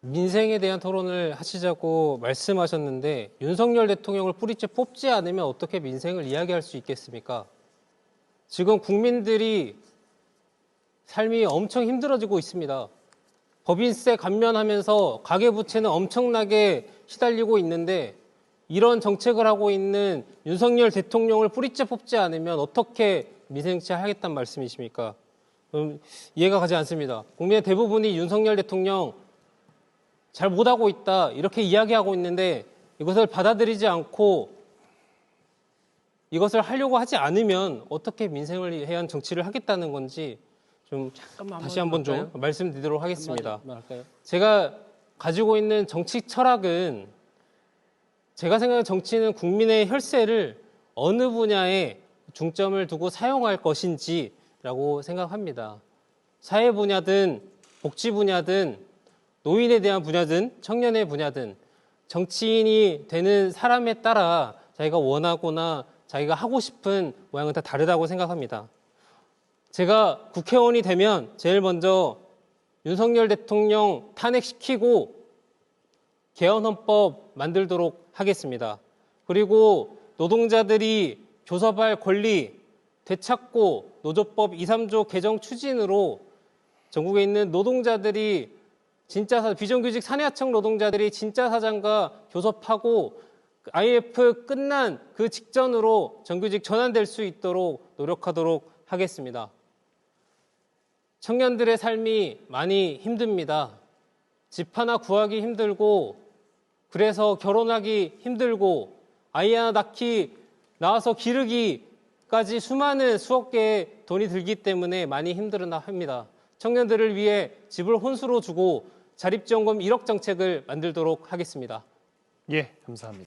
민생에 대한 토론을 하시자고 말씀하셨는데 윤석열 대통령을 뿌리째 뽑지 않으면 어떻게 민생을 이야기할 수 있겠습니까? 지금 국민들이 삶이 엄청 힘들어지고 있습니다. 법인세 감면하면서 가계부채는 엄청나게 시달리고 있는데 이런 정책을 하고 있는 윤석열 대통령을 뿌리째 뽑지 않으면 어떻게 민생체 하겠다는 말씀이십니까? 음, 이해가 가지 않습니다. 국민의 대부분이 윤석열 대통령 잘 못하고 있다 이렇게 이야기하고 있는데 이것을 받아들이지 않고 이것을 하려고 하지 않으면 어떻게 민생을 위한 정치를 하겠다는 건지 좀 잠깐만 다시 한번 좀? 말씀드리도록 하겠습니다. 제가 가지고 있는 정치 철학은 제가 생각하는 정치는 국민의 혈세를 어느 분야에 중점을 두고 사용할 것인지라고 생각합니다. 사회 분야든 복지 분야든 노인에 대한 분야든 청년의 분야든 정치인이 되는 사람에 따라 자기가 원하거나 자기가 하고 싶은 모양은 다 다르다고 생각합니다. 제가 국회의원이 되면 제일 먼저 윤석열 대통령 탄핵시키고 개헌헌법 만들도록 하겠습니다. 그리고 노동자들이 교섭할 권리 되찾고 노조법 2, 3조 개정 추진으로 전국에 있는 노동자들이 진짜 사, 비정규직 사내하청 노동자들이 진짜 사장과 교섭하고 그 IF 끝난 그 직전으로 정규직 전환될 수 있도록 노력하도록 하겠습니다. 청년들의 삶이 많이 힘듭니다. 집 하나 구하기 힘들고, 그래서 결혼하기 힘들고, 아이 하나 낳기, 낳아서 기르기까지 수많은 수억 개의 돈이 들기 때문에 많이 힘들어나 합니다. 청년들을 위해 집을 혼수로 주고 자립지원금 1억 정책을 만들도록 하겠습니다. 예, 감사합니다.